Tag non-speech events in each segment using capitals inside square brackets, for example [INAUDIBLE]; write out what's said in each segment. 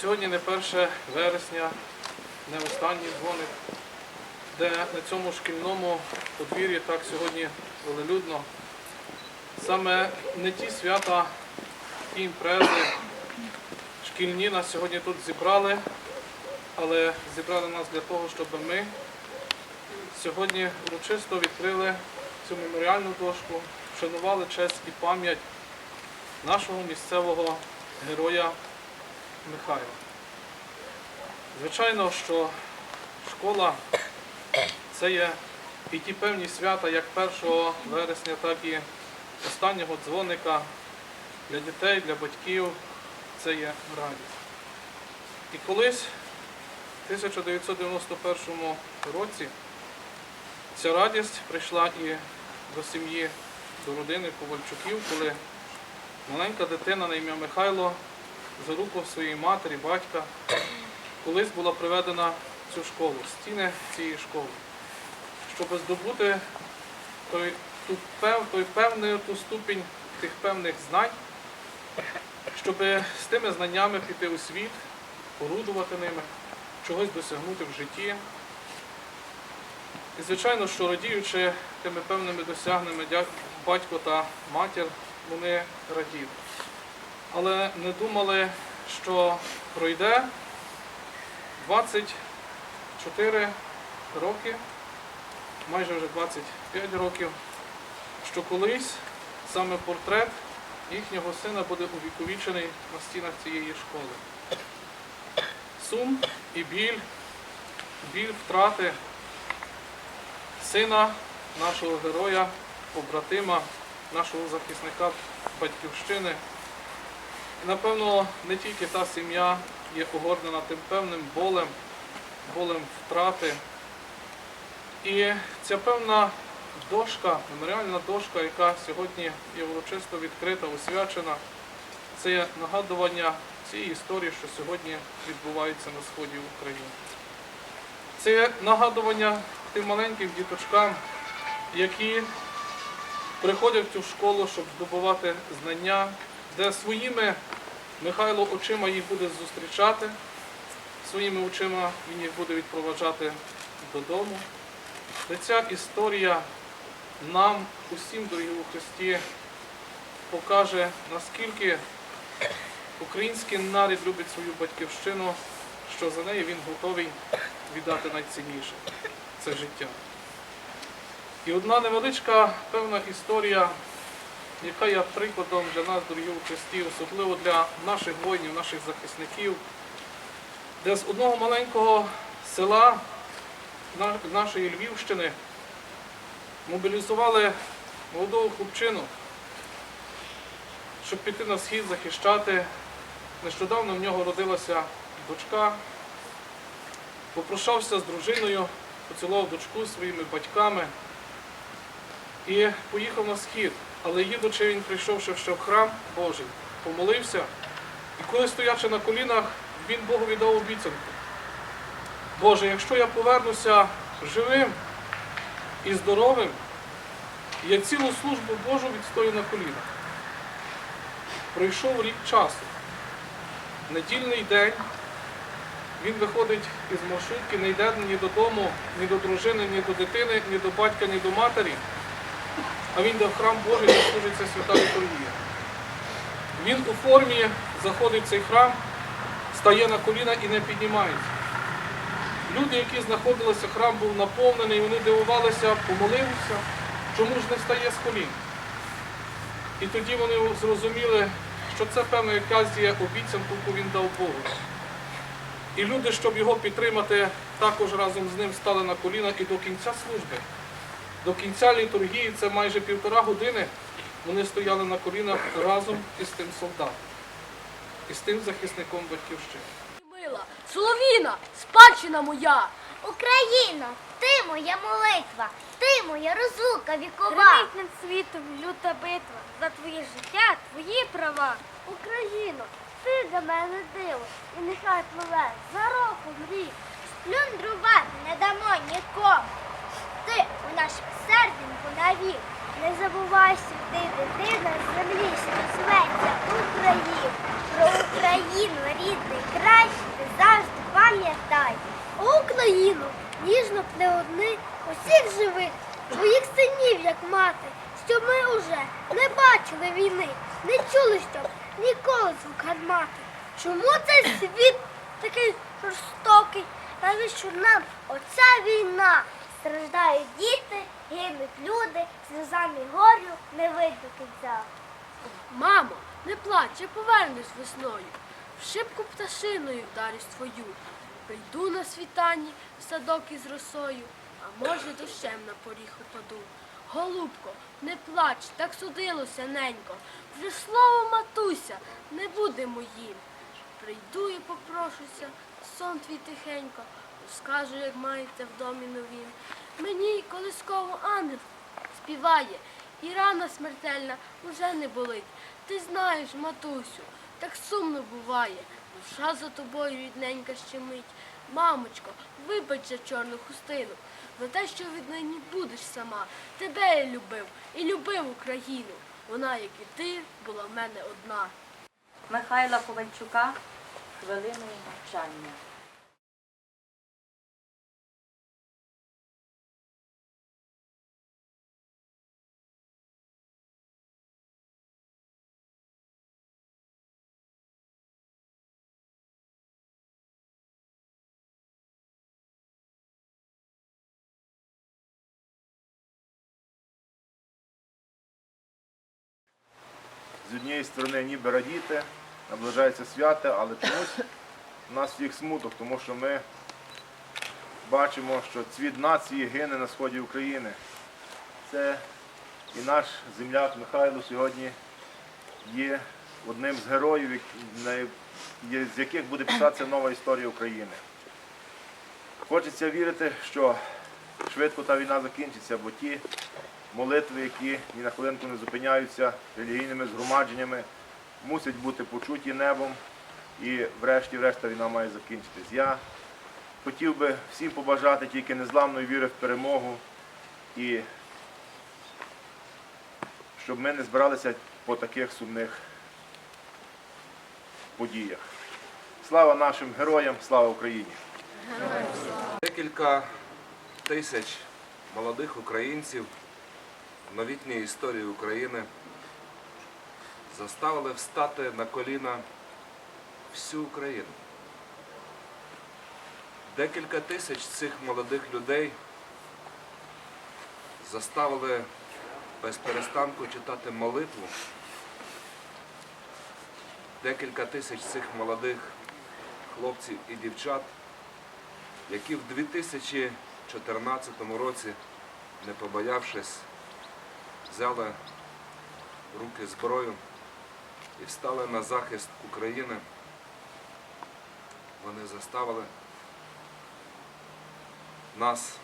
Сьогодні не 1 вересня, не останній дзвоник, де на цьому шкільному подвір'ї так сьогодні велелюдно. Саме не ті свята, ті імпрези, шкільні нас сьогодні тут зібрали, але зібрали нас для того, щоб ми сьогодні урочисто відкрили цю меморіальну дошку, вшанували честь і пам'ять нашого місцевого героя Михайла. Звичайно, що школа це є і ті певні свята, як 1 вересня, так і останнього дзвоника для дітей, для батьків. Це є радість. І колись, в 1991 році, ця радість прийшла і до сім'ї, до родини Ковальчуків, коли маленька дитина на ім'я Михайло за руку своєї матері, батька, колись була приведена в цю школу, стіни цієї школи, щоб здобути той, ту, той певний, ту ступінь тих певних знань, щоб з тими знаннями піти у світ, орудувати ними, чогось досягнути в житті. І, звичайно, що радіючи тими певними досягненнями батько та матір, вони раділи. Але не думали, що пройде 24 роки, майже вже 25 років, що колись саме портрет їхнього сина буде увіковічений на стінах цієї школи. Сум і біль, біль втрати сина нашого героя, побратима, нашого захисника батьківщини. І, напевно, не тільки та сім'я є огорнена тим певним болем, болем втрати. І ця певна дошка, меморіальна дошка, яка сьогодні є урочисто відкрита, освячена, це нагадування цієї історії, що сьогодні відбувається на сході України. Це нагадування тим маленьким діточкам, які приходять в цю школу, щоб здобувати знання, де своїми Михайло очима їх буде зустрічати, своїми очима він їх буде відпроваджати додому. Де ця історія нам, усім, дорогі у Христі, покаже, наскільки український народ любить свою батьківщину, що за неї він готовий віддати найцінніше це життя. І одна невеличка певна історія, яка є прикладом для нас, дорогі у Христі, особливо для наших воїнів, наших захисників, де з одного маленького села нашої Львівщини мобілізували молодого хлопчину, щоб піти на схід захищати. Нещодавно в нього родилася дочка, попрощався з дружиною, поцілував дочку своїми батьками і поїхав на схід. Але їдучи, він прийшов ще в храм Божий, помолився. І коли стоячи на колінах, він Богу віддав обіцянку. Боже, якщо я повернуся живим і здоровим, я цілу службу Божу відстою на колінах. Пройшов рік часу. Недільний день він виходить із маршрутки, не йде ні додому, ні до дружини, ні до дитини, ні до батька, ні до матері. А він йде в храм Божий, де служиться свята літургія. Він у формі заходить в цей храм, стає на коліна і не піднімається. Люди, які знаходилися, храм був наповнений, вони дивувалися, помолився, чому ж не встає з колін. І тоді вони зрозуміли, що це певна якась є обіцянка, яку він дав Богу. І люди, щоб його підтримати, також разом з ним стали на коліна і до кінця служби. До кінця літургії, це майже півтора години, вони стояли на колінах разом із тим солдатом, із тим захисником батьківщини. Мила, Соловіна, спадщина моя. Україно, ти моя молитва, ти моя розлука вікова. Гримить над світом люта битва за твоє життя, твої права. Україно, ти для мене диво, і нехай пливе за роком рік. Сплюндрувати не дамо нікому. У серденьку навік, Не забувайся, ти дитина землі, що зветься Україна. Про Україну, рідний край, ти завжди пам'ятай. Україну, ніжно плеодни усіх живих, твоїх синів, як мати, щоб ми уже не бачили війни, не чули, щоб ніколи звук гармати. Чому цей світ такий жорстокий? Навіщо нам оця війна? Страждають діти, гинуть люди, сльозами горю не видно кінця. Мамо, не плач, я повернусь весною. В шибку пташиною вдарюсь твою. Прийду на світанні в садок із росою, а може дощем на поріг упаду. Голубко, не плач, так судилося ненько. Вже слово матуся не буде моїм. Прийду і попрошуся, сон твій тихенько, скажу, як мається в домі новім. Мені колисково ангел співає, і рана смертельна уже не болить. Ти знаєш, матусю, так сумно буває. Душа за тобою рідненька щемить. Мамочко, вибач за чорну хустину, за те, що віднині будеш сама. Тебе я любив і любив Україну. Вона, як і ти, була в мене одна. Михайла Ковальчука хвилиною мовчання. З однієї сторони ніби радіти, наближається свято, але чомусь у нас всіх смуток, тому що ми бачимо, що цвіт нації гине на сході України. Це і наш земляк Михайло сьогодні є одним з героїв, з яких буде писатися нова історія України. Хочеться вірити, що швидко та війна закінчиться, бо ті молитви, які ні на хвилинку не зупиняються релігійними згромадженнями, мусять бути почуті небом і врешті-решт та війна має закінчитись. Я хотів би всім побажати тільки незламної віри в перемогу і щоб ми не збиралися по таких сумних подіях. Слава нашим героям, слава Україні! Декілька тисяч молодих українців в новітній історії України заставили встати на коліна всю Україну. Декілька тисяч цих молодих людей заставили без перестанку читати молитву. Декілька тисяч цих молодих хлопців і дівчат які в 2014 році, не побоявшись, взяли руки зброю і встали на захист України, вони заставили нас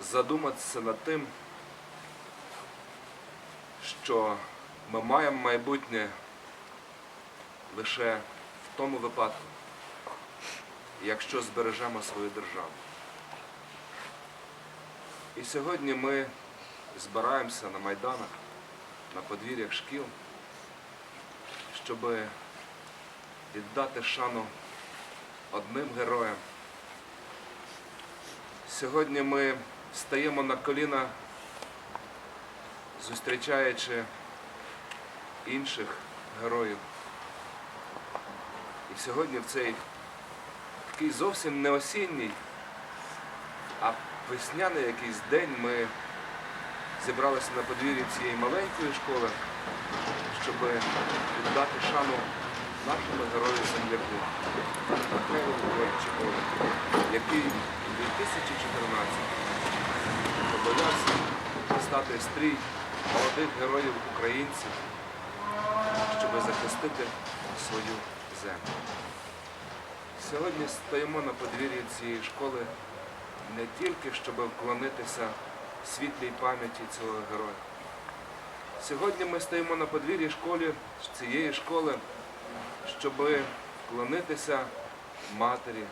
задуматися над тим, що ми маємо майбутнє лише в тому випадку, якщо збережемо свою державу. І сьогодні ми збираємося на майданах, на подвір'ях шкіл, щоб віддати шану одним героям. Сьогодні ми стаємо на коліна, зустрічаючи інших героїв. І сьогодні в цей такий зовсім не осінній, а весняний якийсь день ми зібралися на подвір'ї цієї маленької школи, щоб віддати шану нашому герою земляку Михайлу Ковальчуку, який у 2014 побоявся стати стрій молодих героїв українців, щоб захистити свою землю. Сьогодні стоїмо на подвір'ї цієї школи не тільки, щоб вклонитися світлій пам'яті цього героя. Сьогодні ми стоїмо на подвір'ї школі, цієї школи, щоб вклонитися матері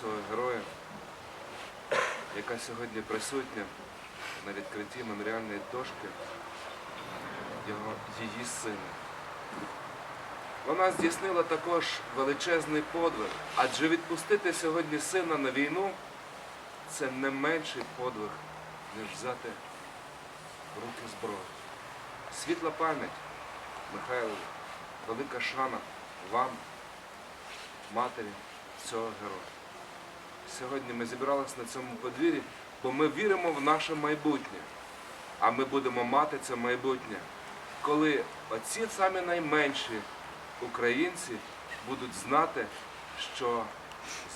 цього героя, яка сьогодні присутня на відкритті меморіальної дошки його, її сина. Вона здійснила також величезний подвиг, адже відпустити сьогодні сина на війну це не менший подвиг, ніж взяти в руки зброю. Світла пам'ять, Михайлові, велика шана вам, матері цього героя. Сьогодні ми зібралися на цьому подвір'ї, бо ми віримо в наше майбутнє. А ми будемо мати це майбутнє, коли оці самі найменші українці будуть знати, що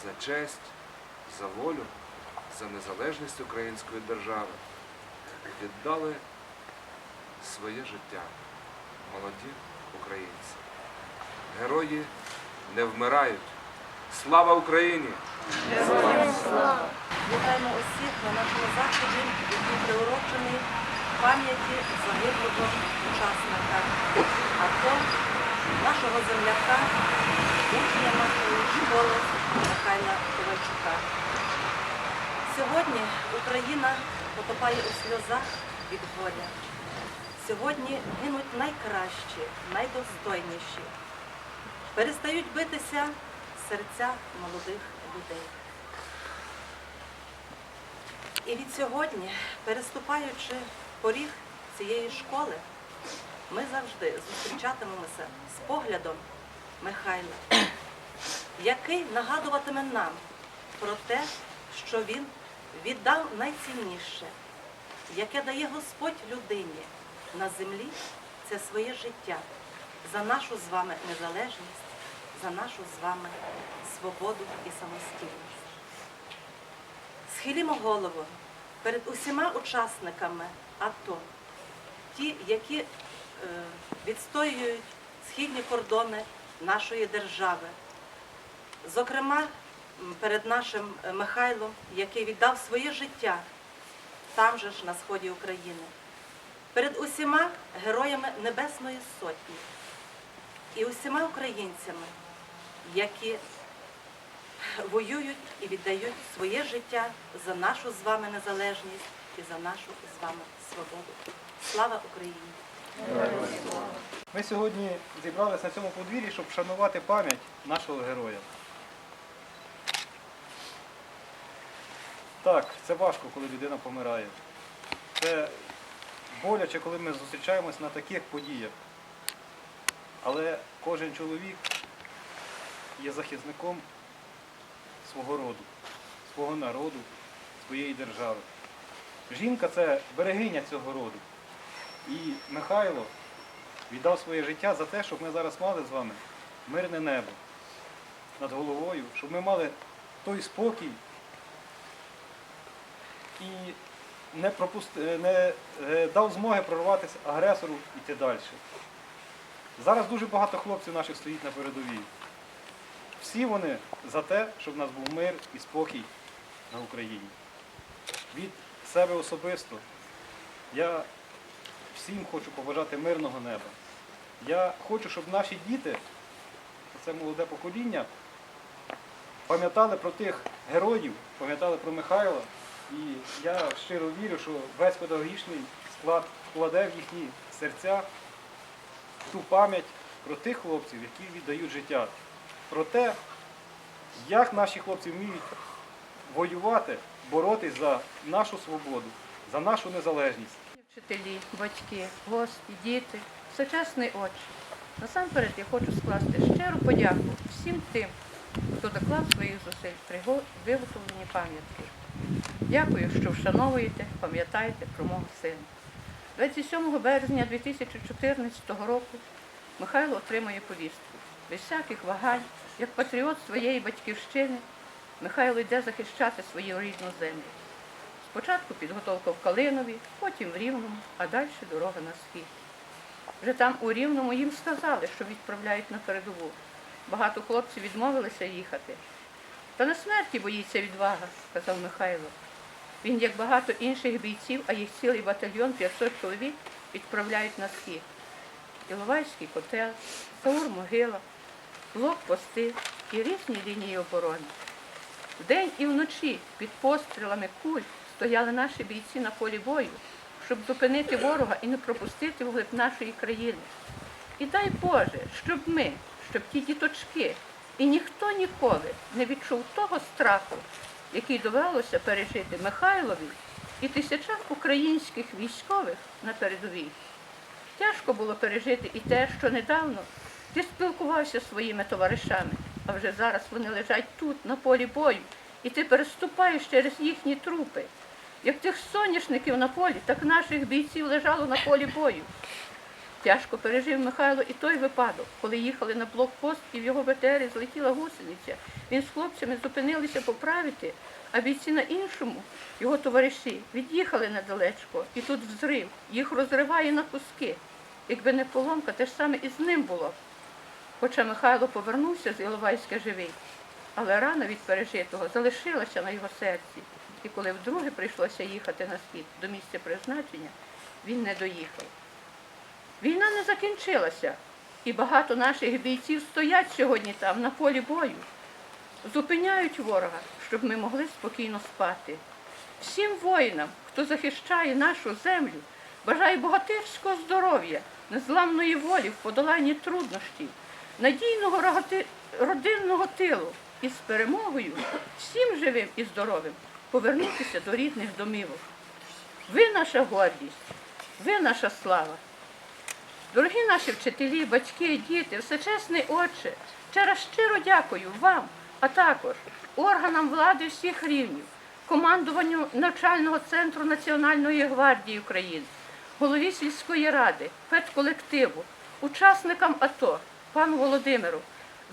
за честь, за волю, за незалежність української держави віддали своє життя молоді українці. Герої не вмирають. Слава Україні! Героям слава! Вітаємо усіх на нашому заході, який приурочений пам'яті загиблого учасника АТО, нашого земляка, учня нашої школи Михайла Ковальчука. Сьогодні Україна потопає у сльозах від горя. Сьогодні гинуть найкращі, найдостойніші. Перестають битися серця молодих людей. І від сьогодні, переступаючи поріг цієї школи, ми завжди зустрічатимемося з поглядом Михайла, [CLEARS THROAT] який нагадуватиме нам про те, що він віддав найцінніше, яке дає Господь людині на землі, це своє життя за нашу з вами незалежність, за нашу з вами свободу і самостійність. Схилімо голову перед усіма учасниками АТО, ті, які е, відстоюють східні кордони нашої держави. Зокрема, перед нашим е, Михайлом, який віддав своє життя там же ж на сході України, перед усіма героями Небесної Сотні і усіма українцями, які воюють і віддають своє життя за нашу з вами незалежність і за нашу з вами свободу. Слава Україні! Ми сьогодні зібралися на цьому подвір'ї, щоб вшанувати пам'ять нашого героя. Так, це важко, коли людина помирає. Це боляче, коли ми зустрічаємось на таких подіях. Але кожен чоловік є захисником свого роду, свого народу, своєї держави. Жінка це берегиня цього роду. І Михайло віддав своє життя за те, щоб ми зараз мали з вами мирне небо над головою, щоб ми мали той спокій і не, пропуст... е, не е, дав змоги прорватися агресору йти далі. Зараз дуже багато хлопців наших стоїть на передовій. Всі вони за те, щоб в нас був мир і спокій на Україні. Від себе особисто я всім хочу побажати мирного неба. Я хочу, щоб наші діти, це молоде покоління, пам'ятали про тих героїв, пам'ятали про Михайла. І я щиро вірю, що весь педагогічний склад вкладе в їхні серця ту пам'ять про тих хлопців, які віддають життя. Про те, як наші хлопці вміють воювати, боротись за нашу свободу, за нашу незалежність. Вчителі, батьки, гості, діти, всечесний отче. Насамперед я хочу скласти щиру подяку всім тим, хто доклав своїх зусиль при виготовленні пам'ятки. Дякую, що вшановуєте, пам'ятаєте про мого сина. 27 березня 2014 року Михайло отримує повістку. Без всяких вагань, як патріот своєї батьківщини, Михайло йде захищати свою рідну землю. Спочатку підготовка в Калинові, потім в Рівному, а далі дорога на схід. Вже там у Рівному їм сказали, що відправляють на передову. Багато хлопців відмовилися їхати. Та на смерті боїться відвага, сказав Михайло. Він, як багато інших бійців, а їх цілий батальйон 500 чоловік, відправляють на схід. Іловайський котел, Саур могила, блокпости і різні лінії оборони. Вдень і вночі під пострілами куль стояли наші бійці на полі бою, щоб зупинити ворога і не пропустити вглиб нашої країни. І дай Боже, щоб ми, щоб ті діточки і ніхто ніколи не відчув того страху, який довелося пережити Михайлові і тисячам українських військових на передовій. Тяжко було пережити і те, що недавно ти спілкувався зі своїми товаришами, а вже зараз вони лежать тут, на полі бою, і ти переступаєш через їхні трупи. Як тих соняшників на полі, так наших бійців лежало на полі бою. Тяжко пережив Михайло і той випадок, коли їхали на блокпост і в його БТРі злетіла гусениця. Він з хлопцями зупинилися поправити, а бійці на іншому, його товариші, від'їхали недалечко, і тут взрив, їх розриває на куски. Якби не поломка, те ж саме і з ним було. Хоча Михайло повернувся з Іловайська живий, але рана від пережитого залишилася на його серці. І коли вдруге прийшлося їхати на схід до місця призначення, він не доїхав. Війна не закінчилася, і багато наших бійців стоять сьогодні там, на полі бою, зупиняють ворога, щоб ми могли спокійно спати. Всім воїнам, хто захищає нашу землю, бажаю богатирського здоров'я, незламної волі в подоланні труднощів, надійного родинного тилу і з перемогою всім живим і здоровим повернутися до рідних домівок. Ви наша гордість, ви наша слава. Дорогі наші вчителі, батьки, діти, всечесний Отче, ще раз щиро дякую вам, а також органам влади всіх рівнів, командуванню навчального центру Національної гвардії України, голові сільської ради, педколективу, учасникам АТО, пану Володимиру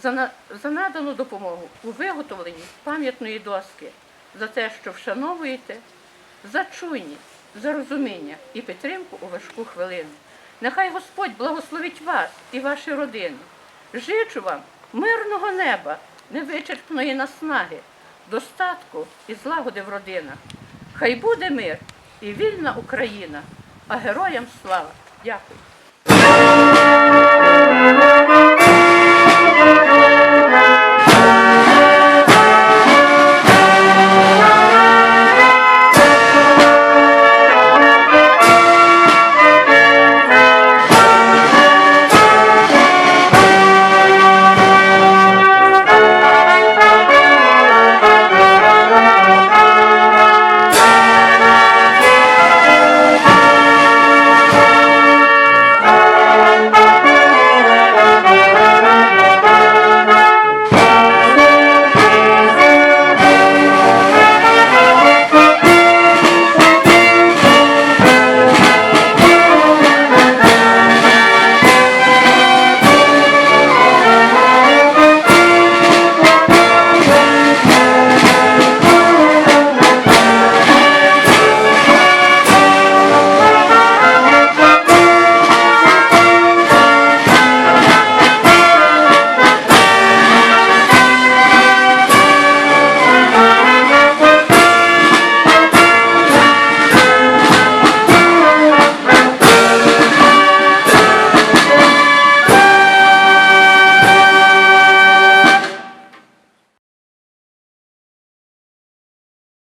за, надану допомогу у виготовленні пам'ятної доски, за те, що вшановуєте, за чуйність, за розуміння і підтримку у важку хвилину. Нехай Господь благословить вас і ваші родини. Жичу вам мирного неба, невичерпної наснаги, достатку і злагоди в родинах. Хай буде мир і вільна Україна, а героям слава! Дякую.